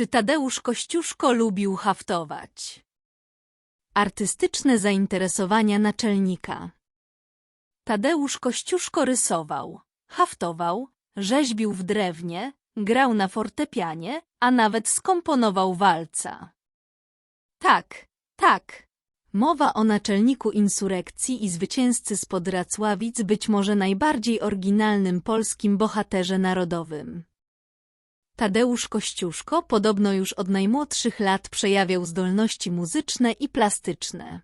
Czy Tadeusz Kościuszko lubił haftować? Artystyczne zainteresowania naczelnika Tadeusz Kościuszko rysował, haftował, rzeźbił w drewnie, grał na fortepianie, a nawet skomponował walca. Tak, tak. Mowa o naczelniku insurekcji i zwycięzcy spod Racławic być może najbardziej oryginalnym polskim bohaterze narodowym. Tadeusz Kościuszko podobno już od najmłodszych lat przejawiał zdolności muzyczne i plastyczne.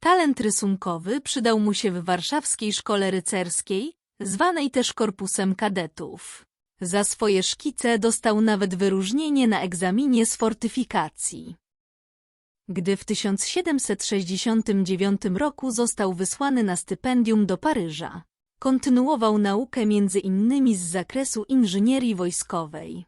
Talent rysunkowy przydał mu się w warszawskiej szkole rycerskiej, zwanej też korpusem kadetów. Za swoje szkice dostał nawet wyróżnienie na egzaminie z fortyfikacji. Gdy w 1769 roku został wysłany na stypendium do Paryża, kontynuował naukę między innymi z zakresu inżynierii wojskowej.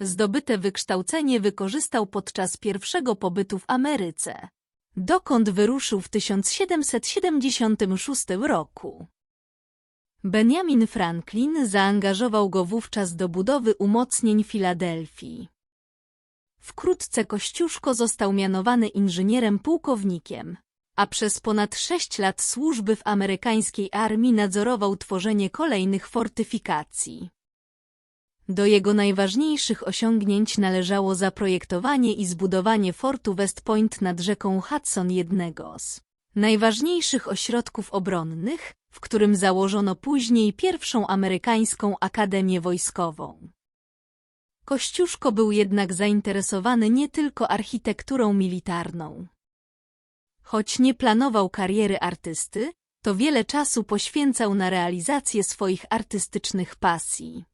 Zdobyte wykształcenie wykorzystał podczas pierwszego pobytu w Ameryce, dokąd wyruszył w 1776 roku. Benjamin Franklin zaangażował go wówczas do budowy umocnień Filadelfii. Wkrótce Kościuszko został mianowany inżynierem pułkownikiem, a przez ponad sześć lat służby w amerykańskiej armii nadzorował tworzenie kolejnych fortyfikacji. Do jego najważniejszych osiągnięć należało zaprojektowanie i zbudowanie fortu West Point nad rzeką Hudson jednego z najważniejszych ośrodków obronnych, w którym założono później pierwszą amerykańską akademię wojskową. Kościuszko był jednak zainteresowany nie tylko architekturą militarną. Choć nie planował kariery artysty, to wiele czasu poświęcał na realizację swoich artystycznych pasji.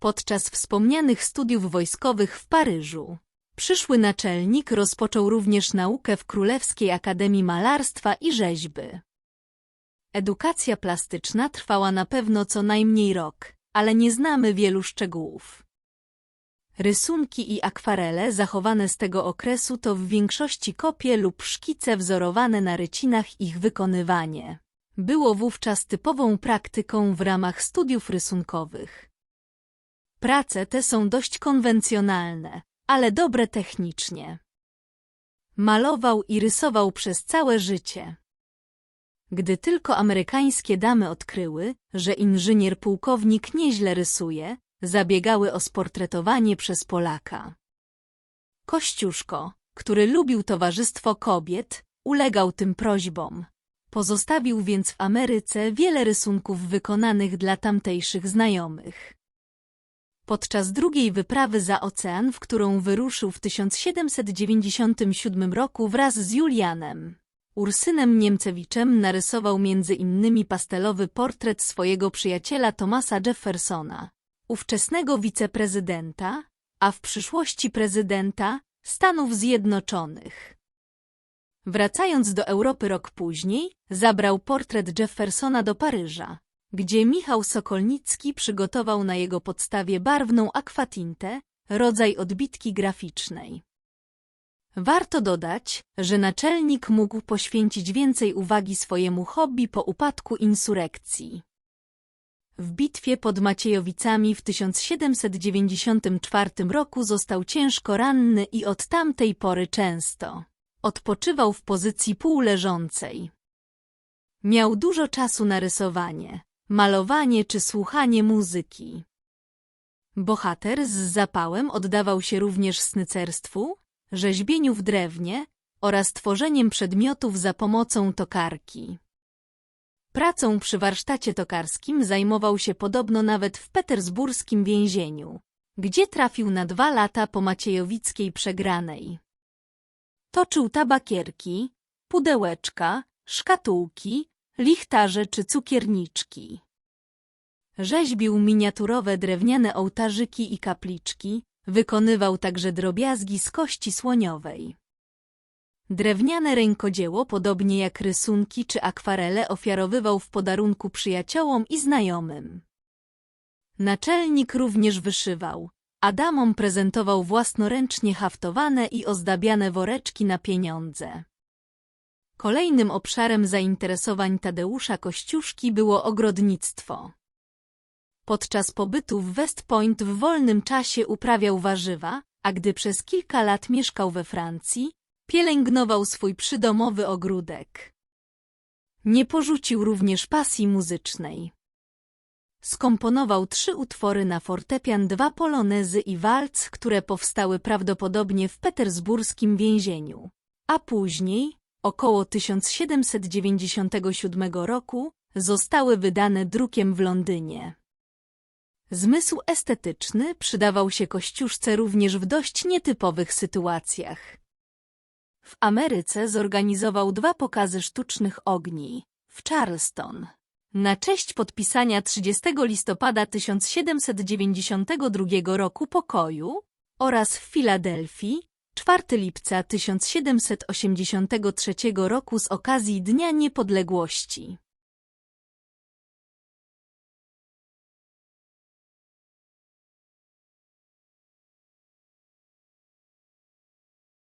Podczas wspomnianych studiów wojskowych w Paryżu, przyszły naczelnik rozpoczął również naukę w Królewskiej Akademii Malarstwa i Rzeźby. Edukacja plastyczna trwała na pewno co najmniej rok, ale nie znamy wielu szczegółów. Rysunki i akwarele zachowane z tego okresu to w większości kopie lub szkice wzorowane na rycinach ich wykonywanie. Było wówczas typową praktyką w ramach studiów rysunkowych. Prace te są dość konwencjonalne, ale dobre technicznie. Malował i rysował przez całe życie. Gdy tylko amerykańskie damy odkryły, że inżynier pułkownik nieźle rysuje, zabiegały o sportretowanie przez Polaka. Kościuszko, który lubił towarzystwo kobiet, ulegał tym prośbom. Pozostawił więc w Ameryce wiele rysunków wykonanych dla tamtejszych znajomych. Podczas drugiej wyprawy za ocean, w którą wyruszył w 1797 roku wraz z Julianem, Ursynem Niemcewiczem narysował między innymi pastelowy portret swojego przyjaciela Thomasa Jeffersona, ówczesnego wiceprezydenta, a w przyszłości prezydenta Stanów Zjednoczonych. Wracając do Europy rok później, zabrał portret Jeffersona do Paryża, gdzie Michał Sokolnicki przygotował na jego podstawie barwną akwatintę, rodzaj odbitki graficznej. Warto dodać, że naczelnik mógł poświęcić więcej uwagi swojemu hobby po upadku insurekcji. W bitwie pod Maciejowicami w 1794 roku został ciężko ranny i od tamtej pory często odpoczywał w pozycji półleżącej. Miał dużo czasu na rysowanie, malowanie czy słuchanie muzyki. Bohater z zapałem oddawał się również snycerstwu, rzeźbieniu w drewnie oraz tworzeniem przedmiotów za pomocą tokarki. Pracą przy warsztacie tokarskim zajmował się podobno nawet w petersburskim więzieniu, gdzie trafił na dwa lata po maciejowickiej przegranej. Toczył tabakierki, pudełeczka, szkatułki, lichtarze czy cukierniczki. Rzeźbił miniaturowe drewniane ołtarzyki i kapliczki, wykonywał także drobiazgi z kości słoniowej. Drewniane rękodzieło, podobnie jak rysunki czy akwarele, ofiarowywał w podarunku przyjaciołom i znajomym. Naczelnik również wyszywał, a damom prezentował własnoręcznie haftowane i ozdabiane woreczki na pieniądze. Kolejnym obszarem zainteresowań Tadeusza Kościuszki było ogrodnictwo. Podczas pobytu w West Point w wolnym czasie uprawiał warzywa, a gdy przez kilka lat mieszkał we Francji, pielęgnował swój przydomowy ogródek. Nie porzucił również pasji muzycznej. Skomponował trzy utwory na fortepian, dwa polonezy i walc, które powstały prawdopodobnie w petersburskim więzieniu. A później, około 1797 roku, zostały wydane drukiem w Londynie. Zmysł estetyczny przydawał się Kościuszce również w dość nietypowych sytuacjach. W Ameryce zorganizował dwa pokazy sztucznych ogni w Charleston na cześć podpisania 30 listopada 1792 roku pokoju oraz w Filadelfii 4 lipca 1783 roku z okazji Dnia Niepodległości.